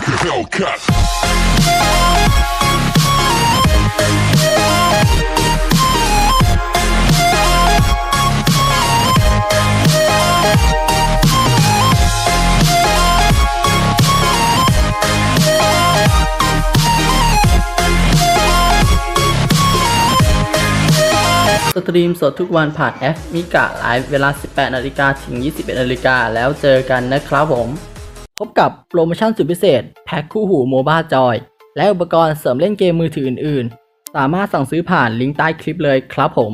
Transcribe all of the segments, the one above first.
like a Hellcat. สตรีมสดทุกวันผ่านแอปมิกะไลฟ์เวลา 18 นาฬิกาถึง 21 นาฬิกาแล้วเจอกันนะครับผม พบกับโปรโมชั่นสุดพิเศษ แพ็คคู่หูโมบ้าจอย และอุปกรณ์เสริมเล่นเกมมือถืออื่น ๆ สามารถสั่งซื้อผ่านลิงก์ใต้คลิปเลยครับผม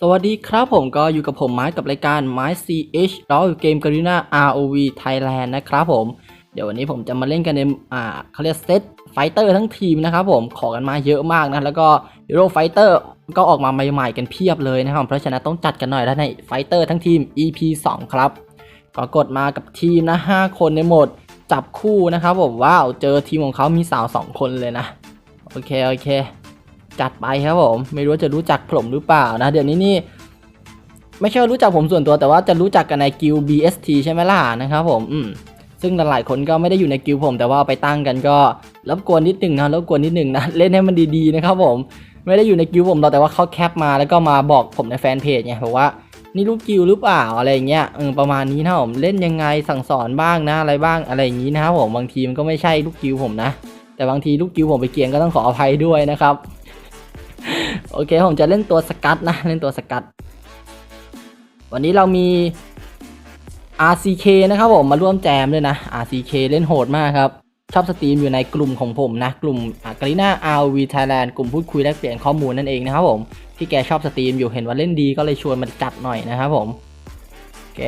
สวัสดีครับผมก็อยู่กับผมไม้กับรายการไม้ CH แล้วเกมการีนา ROV Thailand นะครับผม เดี๋ยววันนี้ผมจะมาเล่นกันในอ่าเขาเรียกเซตไฟเตอร์ทั้งทีมนะครับผมขอกันมาเยอะมากนะแล้วก็ฮีโร่ไฟเตอร์ก็ออกมาใหม่ๆกันเพียบเลยนะครับเพราะฉะนั้นต้องจัดกันหน่อยแล้วในไฟเตอร์ทั้งทีม EP 2 ครับ ก็กดมากับทีมนะ5คนในโหมดจับคู่นะครับผมว้าวเจอทีมของเขามีสาว 2 คนเลยนะ โอเค โอเค จัดไปครับผม ไม่รู้ว่าจะรู้จักผมหรือเปล่านะ เดี๋ยวนี้นี่ ไม่ใช่ว่ารู้จักผมส่วนตัวแต่ว่าจะรู้จักกันในกิล BST ใช่ไหมล่ะนะครับผมอืมซึ่งหลายๆคนก็ไม่ได้อยู่ในกิลผม แต่ว่าไปตั้งกันก็รบกวนนิดหนึ่งนะรบกวนนิดหนึ่งนะเล่นให้มันดีๆนะครับผม ไม่ได้อยู่ในกิลผมหรอกแต่ว่าเขาแคปมาแล้วก็มาบอกผมในแฟนเพจไงบอกว่า นี่ลูกกิลด์หรือเปล่าอะไรเงี้ยเออประมาณนี้นะผมเล่นยังไงสั่งสอนบ้างนะอะไรบ้างอะไรอย่างนี้นะครับผมบางทีมันก็ไม่ใช่ลูกกิลด์ผมนะ แต่บางทีลูกกิลด์ผมไปเกียงก็ต้องขออภัยด้วยนะครับ โอเคผมจะเล่นตัวสกัดนะเล่นตัวสกัด วันนี้เรามี RCK นะครับผมมาร่วมแจมด้วยนะ RCK เล่นโหดมากครับ ชอบสตรีมอยู่ในกลุ่มของผมนะ กลุ่มกรีน่า RV Thailand กลุ่มพูดคุยแลกเปลี่ยนข้อมูลนั่นเองนะครับผม ที่แกชอบสตรีมอยู่เห็นว่าเล่นดีก็เลยชวนมาจัดหน่อยนะครับผมแก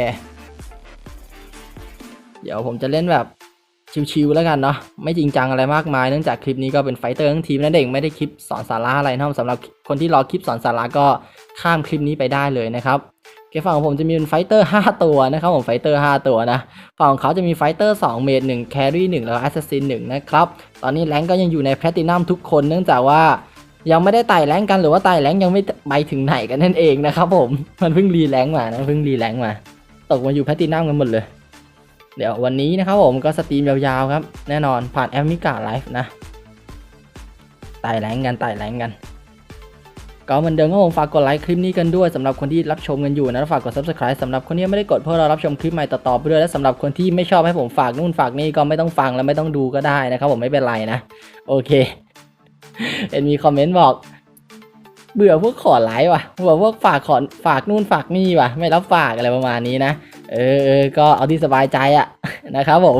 เดี๋ยวผมจะเล่นแบบชิวๆแล้วกันเนาะไม่จริงจังอะไรมากมายเนื่องจากคลิปนี้ก็เป็นไฟเตอร์ทั้งทีมนั่นเองไม่ได้คลิปสอนสาระอะไรนะครับสำหรับคนที่รอคลิปสอนสาระก็ข้ามคลิปนี้ไปได้เลยนะครับ เกฝั่งของผมจะมีเป็นไฟเตอร์ 5 ตัวนะครับผมไฟเตอร์ 5 ตัวนะฝั่งของเขาจะมีไฟเตอร์ 2 เมด1แครี่1แล้วก็แอสซัสซิน1นะครับ ตอนนี้แรงก็ยังอยู่ในแพลตินัมทุกคนเนื่องจากว่ายังไม่ได้ไต่แรงกันหรือว่าไต่แรงยังไม่ไปถึงไหนกันนั่นเองนะครับผมมันเพิ่งรีแรงมานะเพิ่งรีแรงมา ตกมาอยู่แพลตินัมกันหมดเลย เดี๋ยววันนี้นะครับผมก็สตรีมยาวๆครับ แน่นอนผ่านแอมมิกาไลฟ์นะไต่แรงกันไต่แรงกัน ก็เหมือนเดิมก็ผมฝากกดไลค์คลิปนี้กันด้วยสำหรับคนที่รับชมกันอยู่นะฝากกด subscribe สำหรับคนที่ไม่ได้กดเพื่อเรารับชมคลิปใหม่ต่อๆไปด้วยและสำหรับคนที่ไม่ชอบให้ผมฝากนู่นฝากนี่ก็ไม่ต้องฟังและไม่ต้องดูก็ได้นะครับผมไม่เป็นไรนะ โอเคเห็นมีคอมเมนต์บอก เบื่อพวกขอไลค์ว่ะเบื่อพวกฝากขอฝากนู่นฝากนี่ว่ะ ไม่รับฝากอะไรประมาณนี้นะเออเออก็เอาที่สบายใจอะนะครับผม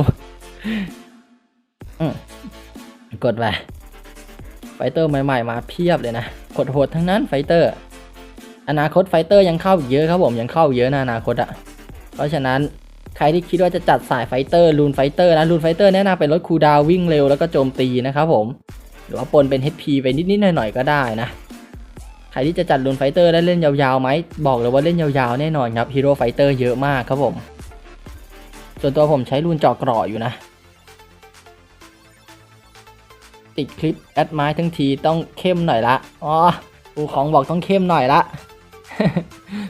กดไปไฟเตอร์ใหม่ ๆ มาเพียบเลยนะ โหดๆทั้งนั้นไฟเตอร์ อนาคตไฟเตอร์ยังเข้าอีกเยอะครับผมยังเข้าเยอะนะอนาคตอะเพราะฉะนั้นใครที่คิดว่าจะจัดสายไฟเตอร์ลูนไฟเตอร์นะลูนไฟเตอร์แนะนำเป็นรถคูดาววิ่งเร็วแล้วก็โจมตีนะครับผม หรือว่าปนเป็น HP ไปนิดๆหน่อยๆก็ได้นะ ใครที่จะจัดลูนไฟเตอร์ได้เล่นยาวๆไหมบอกเลยว่าเล่นยาวๆแน่นอนครับฮีโร่ไฟเตอร์เยอะมากครับผม ส่วนตัวผมใช้ลูนเจาะกราะอยู่นะ ติดคลิปแอดไม้ทั้งทีต้องเข้มหน่อยละอ๋อผู้ของบอกต้องเข้มหน่อยละ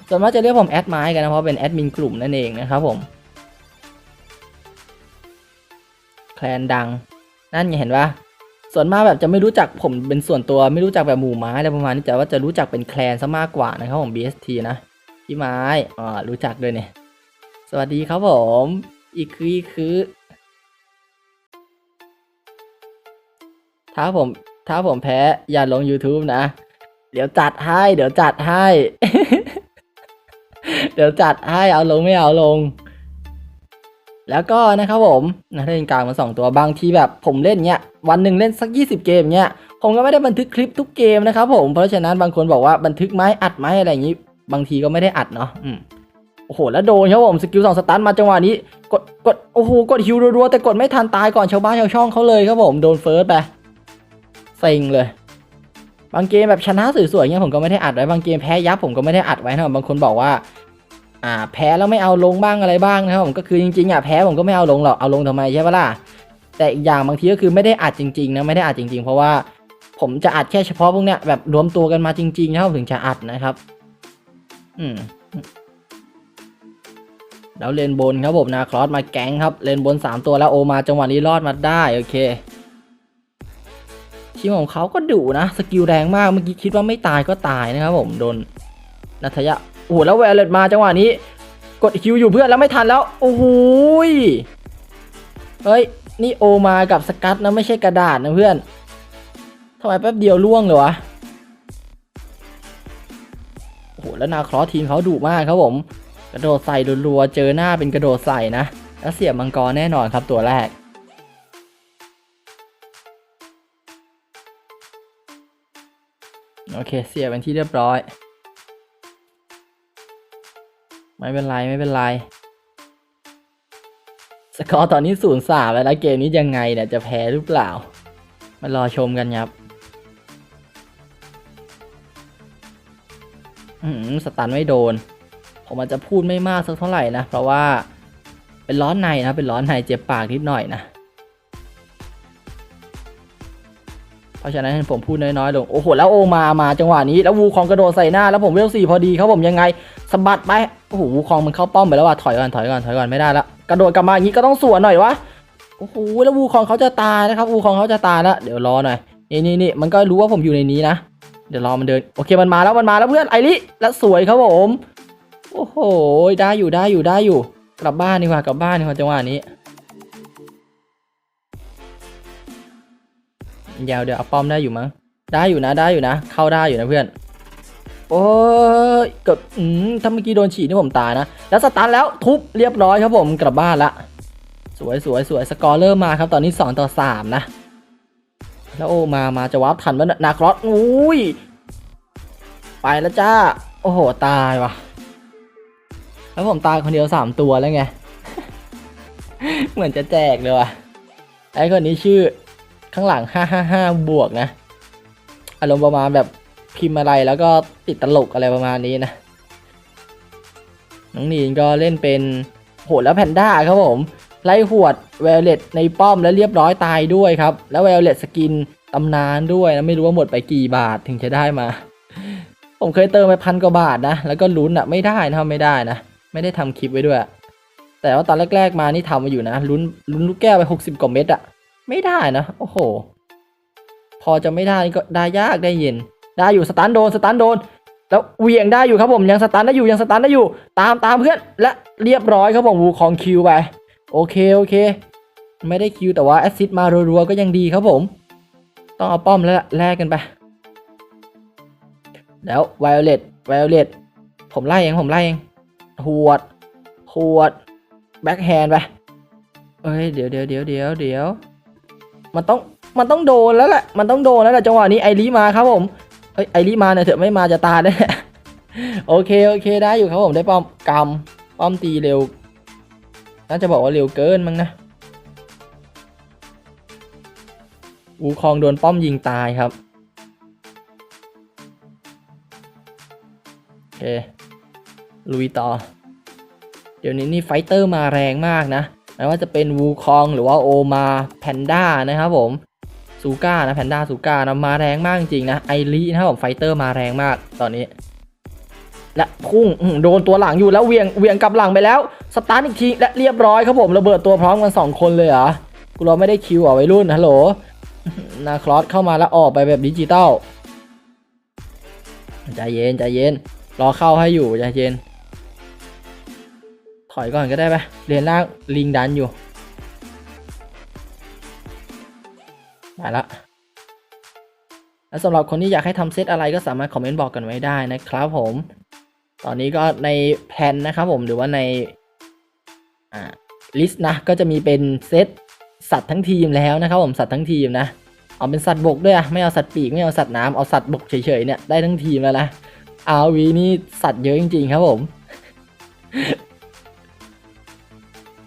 ส่วนมากจะเรียกผมแอดไม้กันนะเพราะเป็นแอดมินกลุ่มนั่นเองนะครับผมแคลนดัง นั่นไงเห็นปะส่วนมากแบบจะไม่รู้จักผมเป็นส่วนตัวไม่รู้จักแบบหมู่ไม้อะไรประมาณนี้แต่ว่าจะรู้จักเป็นแคลนซะมากกว่านะครับผม BST นะพี่ไม้อ๋อรู้จักด้วยเนี่ยสวัสดีครับผม อีกคืออีกคือ ถ้าผม ถ้าผมแพ้อย่าลง YouTube นะ เดี๋ยวจัดให้ เดี๋ยวจัดให้ เดี๋ยวจัดให้เอาลงไม่เอาลง แล้วก็นะครับผมนะเล่นกลางมาสองตัวบางทีแบบผมเล่นเนี้ยวันหนึ่งเล่นสัก 20 เกมเนี้ยผมก็ไม่ได้บันทึกคลิปทุกเกมนะครับผมเพราะฉะนั้นบางคนบอกว่าบันทึกไหมอัดไหมอะไรอย่างนี้ บางทีก็ไม่ได้อัดเนาะอืมโอ้โห แล้วโดนครับผมสกิลสองสตันมาจังหวะนี้ กดกดโอ้โห กดฮิวรัวๆแต่กดไม่ทันตายก่อนชาวบ้านชาวช่องเขาเลยครับผม โดนเฟิร์สไป เซ็งเลย บางเกมแบบชนะสวยๆเงี้ยผมก็ไม่ได้อัดไว้บางเกมแพ้ยับผมก็ไม่ได้อัดไว้นะครับบางคนบอกว่า อ่า แพ้แล้วไม่เอาลงบ้างอะไรบ้างนะครับผมก็คือจริงๆอะแพ้ผมก็ไม่เอาลงหรอกเอาลงทำไมใช่ปะล่ะแต่อีกอย่างบางทีก็คือไม่ได้อัดจริงๆนะไม่ได้อัดจริง ๆ เพราะว่าผมจะอัดแค่เฉพาะพวกเนี้ยแบบรวมตัวกันมาจริงๆนะครับถึงจะอัดนะครับ อืมแล้วเลนบนครับผมนาครอสมาแก๊งครับเลนบน 3 ตัวแล้วโอมาจังหวะนี้รอดมาได้โอเค ทีมของเขาก็ดุนะ สกิลแรงมาก เมื่อกี้คิดว่าไม่ตายก็ตายนะครับผม โดนนัทยะ โอ้โห แล้วแวลเลตมาจังหวะนี้ กดคิวอยู่เพื่อนแล้วไม่ทันแล้ว โอ้โหเฮ้ย นี่โอมากับสกัตนะไม่ใช่กระดาษนะเพื่อนทำไมแป๊บเดียวล่วงเลยวะ โอ้โห แล้วนาครอสทีมเขาดุมากครับผม กระโดดใส่รัวๆ เจอหน้าเป็นกระโดดใส่นะ แล้วเสียบมังกรแน่นอนครับตัวแรก โอเค เสียบเป็นที่เรียบร้อย ไม่เป็นไร ไม่เป็นไร สกอร์ตอนนี้ศูนย์สามแล้วเกมนี้ยังไงเนี่ย จะแพ้หรือเปล่า มารอชมกันครับอืมสตันไม่โดน ผมอาจจะพูดไม่มากสักเท่าไหร่นะ เพราะว่าเป็นร้อนในนะ เป็นร้อนในเจ็บปากนิดหน่อยนะ เพราะฉะนั้นผมพูดน้อยๆลงโอ้โหแล้วโอมามาจังหวะนี้แล้ววูคองกระโดดใส่หน้าแล้วผมเวลสี่พอดีครับผมยังไงสะบัดไปโอ้โหวูคองมันเข้าป้อมไปแล้วว่ะถอยก่อนถอยก่อนถอยก่อนไม่ได้ละกระโดดกลับมาอย่างนี้ก็ต้องสวนหน่อยวะโอ้โหแล้ววูคองเขาจะตายนะครับวูคองเขาจะตายแล้วเดี๋ยวรอหน่อยนี่นี่นี่มันก็รู้ว่าผมอยู่ในนี้นะ เดี๋ยวรอมันเดินโอเคมันมาแล้วมันมาแล้วเพื่อนไอริแล้วสวยครับผมโอ้โหได้อยู่ได้อยู่ได้อยู่ กลับบ้านดีกว่ากลับบ้านดีกว่าจังหวะนี้ ยาวเดี๋ยวเอาป้อมได้อยู่มั้งได้อยู่นะได้อยู่นะ เข้าได้อยู่นะเพื่อน โอ้ยเกือบอืมถ้าเมื่อกี้โดนฉีดนี่ผมตายนะ แล้วสตาร์ทแล้วทุบเรียบร้อยครับผมกลับบ้านละสวยสวยสวยสกอร์เริ่มมาครับตอนนี้2ต่อ3นะแล้วโอมามาจะวาร์ปทันวะเนยนาครอสอุ้ยไปแล้วจ้า โอ้โห ตายว่ะ แล้วผมตายคนเดียวสามตัวแล้วไง เหมือนจะแจกเลยว่ะ ไอ้คนนี้ชื่อ ข้างหลังห้าห้าห้าบวกนะ อารมณ์ประมาณแบบพิมพ์อะไรแล้วก็ติดตลกอะไรประมาณนี้นะ น้องนีนก็เล่นเป็นโหดแล้วแพนด้าครับผม ไล่หวดแวลเลตในป้อมแล้วเรียบร้อยตายด้วยครับ แล้วแวลเลตสกินตำนานด้วยนะไม่รู้ว่าหมดไปกี่บาทถึงจะได้มา ผมเคยเติมไปพันกว่าบาทนะ แล้วก็ลุ้นอะไม่ได้นะไม่ได้นะ ไม่ได้ทำคลิปไว้ด้วย แต่ว่าตอนแรกๆมานี่ทำมาอยู่นะลุ้นลุ้นลูกแก้วไปหกสิบกว่าเม็ดอะ ไม่ได้นะ โอ้โห พอจะไม่ได้นี่ก็ได้ยากได้เย็น ได้อยู่สตันโดนสตันโดน แล้วเหวียงได้อยู่ครับผมยังสตันได้อยู่ยังสตันได้อยู่ ตามตามเพื่อนและเรียบร้อยครับผมวูคองคิวไปโอเคโอเค ไม่ได้คิวแต่ว่าแอซซิดมารัวๆก็ยังดีครับผม ต้องเอาป้อมแล้วแลกกันไปแล้วไวโอเลตไวโอเลตผมไล่เองผมไล่เองหวดหวดแบ็คแฮนด์ไปเอ้ยเดี๋ยวเดี๋ยวเดี๋ยวเดี๋ยวเดี๋ยว มันต้องมันต้องโดนแล้วแหละ มันต้องโดนแล้วแหละจังหวะนี้ไอรีมาครับผมเอ้ยไอรีมาเนี่ยเถอะไม่มาจะตายแน่โอเคโอเคได้อยู่ครับผมได้ป้อมกำป้อมตีเร็ว น่าจะบอกว่าเร็วเกินมั้งนะอูคองโดนป้อมยิงตายครับโอเคลุยต่อ เดี๋ยวนี้นี่ไฟเตอร์มาแรงมากนะ ไม่ว่าจะเป็นวูคองหรือว่าโอมาแพนด้านะครับผมซูก้านะแพนด้าซูก้านะมาแรงมากจริงๆนะไอรีนะครับผมไฟเตอร์มาแรงมากตอนนี้ และพุ่งโดนตัวหลังอยู่แล้วเวียงเวียงกลับหลังไปแล้ว สตาร์ทอีกทีและเรียบร้อยครับผมระเบิดตัวพร้อมกันสองคนเลยเหรอกูรอไม่ได้คิวอะไวัยรุ่นฮัลโหลนาคลอสเข้ามาแล้วออกไปแบบดิจิตอลใจเย็นใจเย็นรอเข้าให้อยู่ใจเย็น ถอยก่อนก็ได้ไปเรียนล่างลิงดันอยู่ไปละแล้วสำหรับคนที่อยากให้ทำเซตอะไรก็สามารถคอมเมนต์บอกกันไว้ได้นะครับผม ตอนนี้ก็ในแพลนนะครับผมหรือว่าในลิสต์นะก็จะมีเป็นเซตสัตว์ทั้งทีมแล้วนะครับผมสัตว์ทั้งทีมนะ เอาเป็นสัตว์บกด้วยอะไม่เอาสัตว์ปีกไม่เอาสัตว์น้ำเอาสัตว์บกเฉยๆเนี่ยได้ทั้งทีมแล้วนะอาวีนี่สัตว์เยอะจริงๆครับผม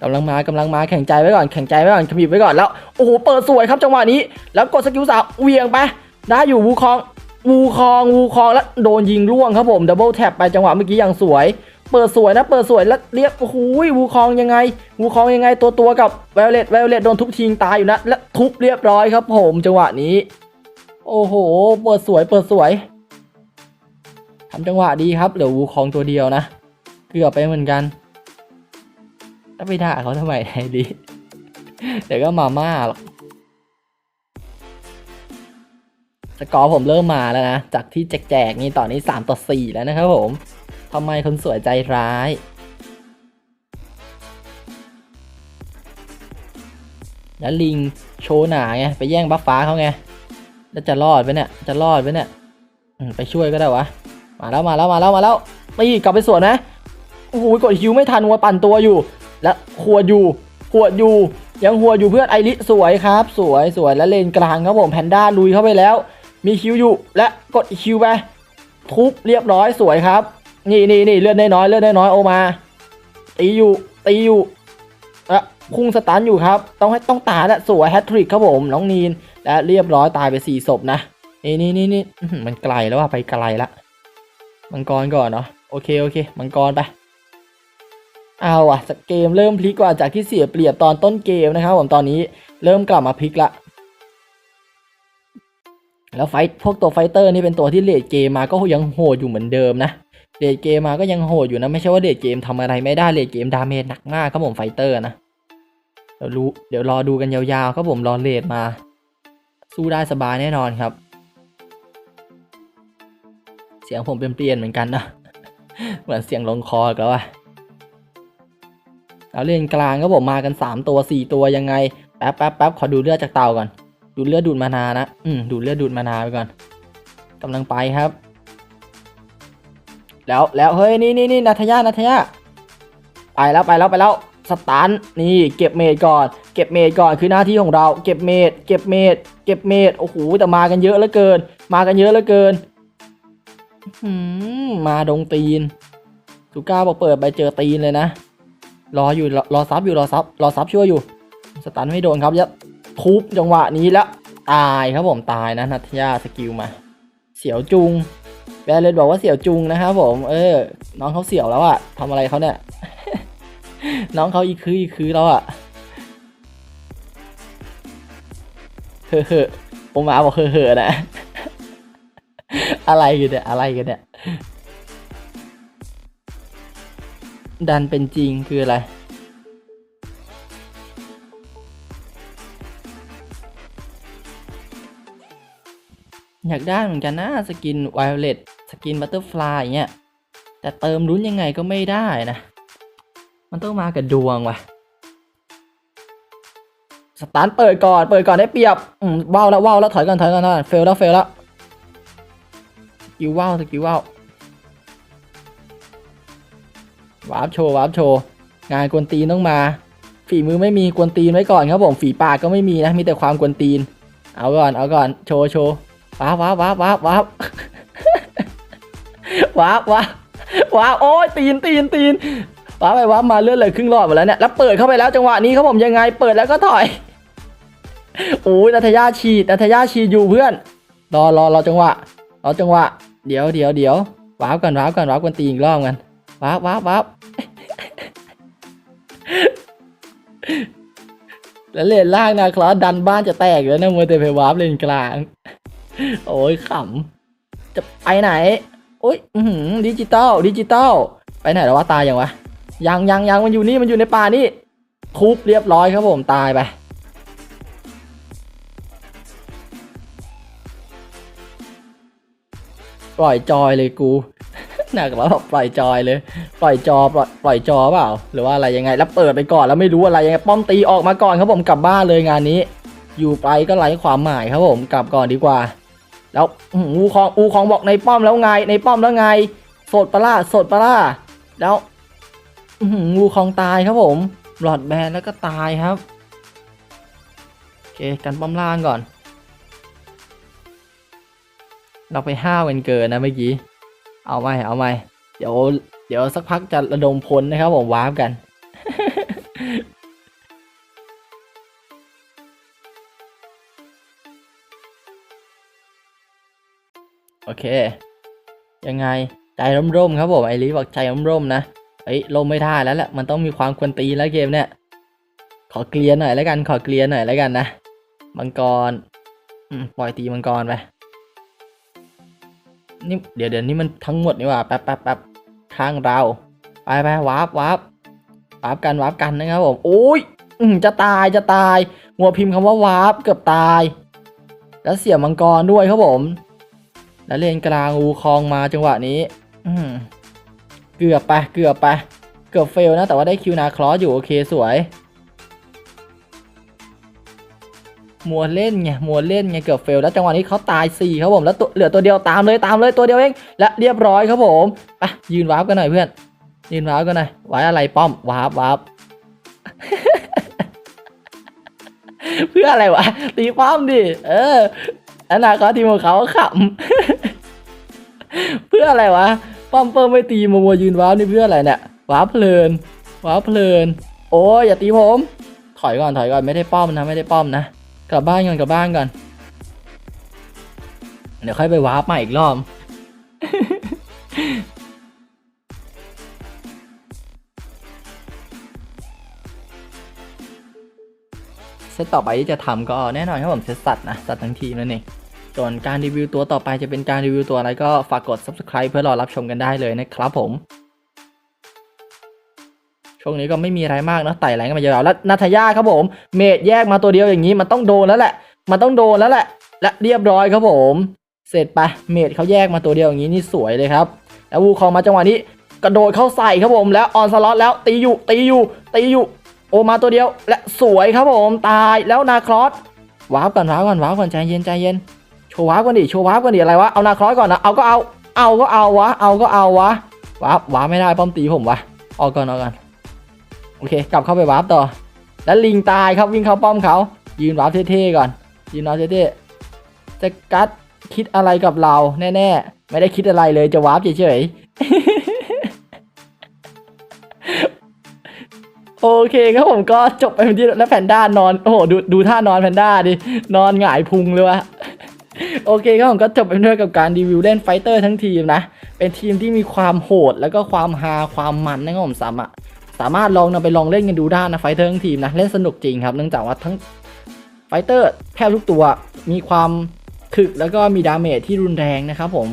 กำลังมากำลังมาแข่งใจไว้ก่อนแข่งใจไว้ก่อนขมิบไว้ก่อนแล้วโอ้โหเปิดสวยครับจังหวะนี้ แล้วกดสกิลสาวเวียงไปได้อยู่วูคองวูคองวูคองแล้วโดนยิงล่วงครับผมดับเบิลแท็บไปจังหวะเมื่อกี้อย่างสวย เปิดสวยนะเปิดสวยแล้วเรียบโอ้โหวูคองยังไงวูคองยังไงตัวตัวกับไวโอเลตไวโอเลตโดนทุบทิ้งตายอยู่นะและทุบเรียบร้อยครับผมจังหวะนี้ โอ้โห เปิดสวยเปิดสวยทำจังหวะดีครับเหลือวูคองตัวเดียวนะ เกือบไปเหมือนกัน ถ้าไปด่าเขาทำไมไอ้ดีเดี๋ยวก็มาม่าหรอกสกอร์ผมเริ่มมาแล้วนะ จากที่แจกๆนี่ตอนนี้ 3 ต่อ 4 แล้วนะครับผมทำไมคนสวยใจร้าย แล้วลิงโชว์หนาไง ไปแย่งบัฟฟ้าเขาไง แล้วจะรอดไหมเนี่ย จะรอดไหมเนี่ยไปช่วยก็ได้วะ มาแล้วมาแล้วมาแล้วมาแล้วตีกลับไปสวนนะ โอ้โหกดฮิวไม่ทันวัวปั่นตัวอยู่ และหัวดอยู่หัวดอยู่ยังหัวอยู่เพื่อนไอริสวยครับ สวยสวยแล้วเลนกลางครับผมแพนด้าลุยเข้าไปแล้ว มีคิวอยู่และกดคิวไปทุบเรียบร้อยสวยครับ นี่นี่นี่เลือดน้อยเลือดน้อยโอมาตีอยู่ตีอยู่และพุ่งสตันอยู่ครับ ต้องให้ต้องตายและสวยแฮตทริกครับผมน้องนีนและเรียบร้อยตายไปสี่ศพนะนี่นี่นี่นี่มันไกลแล้วว่าไปไกลละมังกรก่อนเนาะโอเคโอเค มังกรไป เอาอะเกมเริ่มพลิกกว่าจากที่เสียเปรียบตอนต้นเกมนะครับผมตอนนี้เริ่มกลับมาพลิกละ แล้วไฟท์พวกตัวไฟเตอร์นี่เป็นตัวที่เลดเกมมาก็ยังโหดอยู่เหมือนเดิมนะเลดเกมมาก็ยังโหดอยู่นะไม่ใช่ว่าเลดเกมทำอะไรไม่ได้เลดเกมดาเมจหนักมากครับผมไฟเตอร์นะเดี๋ยวรู้เดี๋ยวรอดูกันยาวๆครับผมรอเลดมา สู้ได้สบายแน่นอนครับ เสียงผมเปลี่ยนๆเหมือนกันนะเหมือนเสียงลงคออีกแล้วอะ แล้วเลนกลางก็ผมมากัน 3 ตัว 4 ตัวยังไง แป๊บแป๊บแป๊บขอดูเลือดจากเตาก่อน ดูเลือดดูดมานานะ อืมดูเลือดดูดมานาไปก่อนกำลังไปครับ แล้วแล้วเฮ้ยนี่นี่นี่นาทยานาทยาไปแล้วไปแล้วไปแล้วสตันนี่เก็บเมดก่อน เก็บเมดก่อนคือหน้าที่ของเราเก็บเมดเก็บเมดเก็บเมดโอ้โหแต่มากันเยอะเหลือเกิน มากันเยอะเหลือเกินอืมมาดงตีนสุก้าบอกเปิดไปเจอตีนเลยนะ รออยู่รอซับอยู่รอซับรอซับช่วยอยู่ สตันไม่โดนครับยับทุบจังหวะนี้แล้วตายครับผมตายนะนัทยาสกิลมา เสียวจุงแบรเลนบอกว่าเสียวจุงนะครับผม เออ น้องเขาเสียวแล้วอะทำอะไรเขาเนี่ย น้องเขาอีคืออีคือแล้วอะเฮ้อเฮ้อผมมาบอกเฮ้อเฮ้อนะ อะไรกันเนี่ยอะไรกันเนี่ย ดันเป็นจริงคืออะไร อยากได้เหมือนกันนะสกินไวโอเลตสกินบัตเตอร์ฟลายอย่างเงี้ย แต่เติมลุ้นยังไงก็ไม่ได้นะ มันต้องมากับดวงว่ะ สตาร์ทเปิดก่อน เปิดก่อนได้เปรียบว้าวแล้วว้าวแล้วถอยก่อนถอยก่อนถอยก่อนเฟลแล้วเฟลแล้วสกิลว้าวสกิลว้าว วาร์ปโชว์วาร์ปโชว์งานกวนตีนต้องมา ฝีมือไม่มีกวนตีนไว้ก่อนครับผมฝีปากก็ไม่มีนะมีแต่ความกวนตีน เอาก่อนเอาก่อนโชว์โชว์ว้าวว้าวว้าวว้าวว้าวว้าวว้าวว้าวโอ้ยตีนตีนตีนว้าวไปว้าวมาเลื่อนเลยครึ่งรอบหมดแล้วเนี่ยแล้วเปิดเข้าไปแล้วจังหวะนี้ครับผมยังไงเปิดแล้วก็ถอยโอ้ยนัทยาฉีดนัทยาฉีดอยู่เพื่อน รอรอรอจังหวะรอจังหวะ เดี๋ยวเดี๋ยวเดี๋ยวว้าวกันว้าวกันว้าวกันตีอีกรอบกัน ว้าวว้าวว้าวแล้วเลนล่างนะคลอสดันบ้านจะแตกแล้วนะมัวแต่ไปวาร์ปเลนกลาง โอ้ยขำ จะไปไหน โอ้ยอื้อหือดิจิตอลดิจิตอลไปไหนแล้ววะตายยังวะ ยังยังยังมันอยู่นี่มันอยู่ในป่านี่ทุบเรียบร้อยครับผมตายไปปล่อยจอยเลยกู หนักแล้วปล่อยจอยเลย ปล่อยจอปล่อยปล่อยจอเปล่า หรือว่าอะไรยังไง แล้วเปิดไปก่อนแล้วไม่รู้อะไรยังไง ป้อมตีออกมาก่อนครับผมกลับบ้านเลยงานนี้ อยู่ไปก็ไร้ความหมายครับผมกลับก่อนดีกว่า แล้วอูคองอูคองบอกในป้อมแล้วไง ในป้อมแล้วไง สดปล่าสดปล่าแล้วอูคองตายครับผมหลอดแบนแล้วก็ตายครับโอเคกันป้อมล่างก่อน เราไปห้าวกันเกินนะเมื่อกี้ เอาไหมเอาไหมเดี๋ยว เดี๋ยวสักพักจะระดมพลนะครับผมวาร์ปกัน โอเค ยังไงใจร่มๆครับผมไอรีบอกใจร่มๆนะเอ้ยลมไม่ได้แล้วแหละมันต้องมีความควนตีแล้วเกมเนี่ย ขอเกลียร์หน่อยแล้วกันขอเกลียร์หน่อยแล้วกันนะมังกรอืมปล่อยตีมังกรไป นี่เดี๋ยวเดี๋ยวนี่มันทั้งหมดนี่ว่าแป๊บแป๊บแป๊บข้างเรา ไปไปวาร์ปวาร์ปวาร์ปกันวาร์ปกันนะครับผมโอ้ยจะตายจะตายมัวพิมพ์คำว่าวาร์ปเกือบตาย แล้วเสียมังกรด้วยครับผม แล้วเลนกลางอูคองมาจังหวะนี้ อืเกือบไปเกือบไป เกือบเฟลนะแต่ว่าได้คิวนาคลอสอยู่โอเคสวย มัวเล่นไงมัวเล่นไงเกือบเฟลแล้วจังหวะนี้เขาตาย4ครับผมแล้วตัวเหลือตัวเดียวตามเลยตามเลยตัวเดียวเองและเรียบร้อยครับผมไปยืนวาร์ปกันหน่อยเพื่อน ยืนวาร์ปกันหน่อยไว้อะไรป้อมวาร์ปวาร์ปเพื่ออะไรวะตีป้อมดิเอออนาคตทีมของเขาขำเพื่ออะไรวะป้อมเปิมไม่ตีมามัวยืนวาร์ปนี่เพื่ออะไรเนี่ยวาร์ปเพลินวาร์ปเพลิน โอ้ยอย่าตีผม ถอยก่อนถอยก่อนไม่ได้ป้อมนะไม่ได้ป้อมนะ กลับบ้านก่อนกลับบ้านก่อน เดี๋ยวค่อยไปวาร์ปม่อีกรอบ เซตต่อไปที่จะทำก็แน่นอนครับผมเซตสัตว์นะ สัตว์ทั้งทีมนั่นเองส่วนการรีวิวตัวต่อไปจะเป็นการรีวิวตัวอะไรก็ฝากกด subscribe เพื่อรอรับชมกันได้เลยนะครับผม ช่วงนี้ก็ไม่มีอะไรมากนะไต่แรงกันมายาวแล้วนาทายาครับผม เมดแยกมาตัวเดียวอย่างนี้มันต้องโดนแล้วแหละ มันต้องโดนแล้วแหละ และเรียบร้อยครับผม เสร็จไปเมดเขาแยกมาตัวเดียวอย่างนี้นี่สวยเลยครับ แล้ววูคองมาจังหวะนี้กระโดดเข้าใส่ครับผมแล้วออนสล็อตแล้วตีอยู่ตีอยู่ตีอยู่โอมาตัวเดียว และสวยครับผมตายแล้วนาครอสว้าวก่อนว้าวก่อนว้าวก่อนใจเย็นใจเย็นโชว์ว้าวก่อนดิโชว์ว้าวก่อนดิอะไรวะเอานาครอสก่อนนะเอาก็เอาเอาก็เอาวะเอาก็เอาวะว้าวว้าวไม่ได้ป้อมตีผมวะออกก่อนออกก่อน อเคกลับเข้าไปวาร์ปต่อ แล้วลิงตายครับวิ่งเข้าป้อมเขา ยืนวาร์ปเท่ๆก่อน ยืนวาร์ปเท่ๆจะกัดคิดอะไรกับเราแน่ๆ ไม่ได้คิดอะไรเลยจะวาร์ปเฉยๆ โอเคครับผมก็จบไปที่แล้วแพนด้านอน โอ้โหดูดูท่านอนแพนด้าดินอนหงายพุงเลยวะโอเคครับผมก็จบไปด้วยกับการรีวิวเล่นไฟเตอร์ทั้งทีมนะ เป็นทีมที่มีความโหดแล้วก็ความฮาความมันนะครับผมสามารถ สามารถลองนำไปลองเล่นกันดูได้นะไฟเตอร์ทั้งทีมนะเล่นสนุกจริงครับเนื่องจากว่าทั้งไฟเตอร์แทบทุกตัวมีความถึกแล้วก็มีดาเมจที่รุนแรงนะครับผม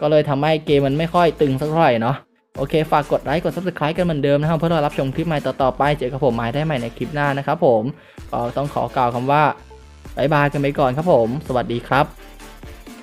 ก็เลยทำให้เกมมันไม่ค่อยตึงสักเท่าไหร่เนาะโอเค ฝากกดไลค์กด subscribe กันเหมือนเดิมนะครับเพื่อรอรับชมคลิปใหม่ต่อๆไป เจอกับผมใหมายได้ใหม่ในคลิปหน้านะครับผมก็ต้องขอกล่าวคำว่าบายบายกันไปก่อนครับผม สวัสดีครับ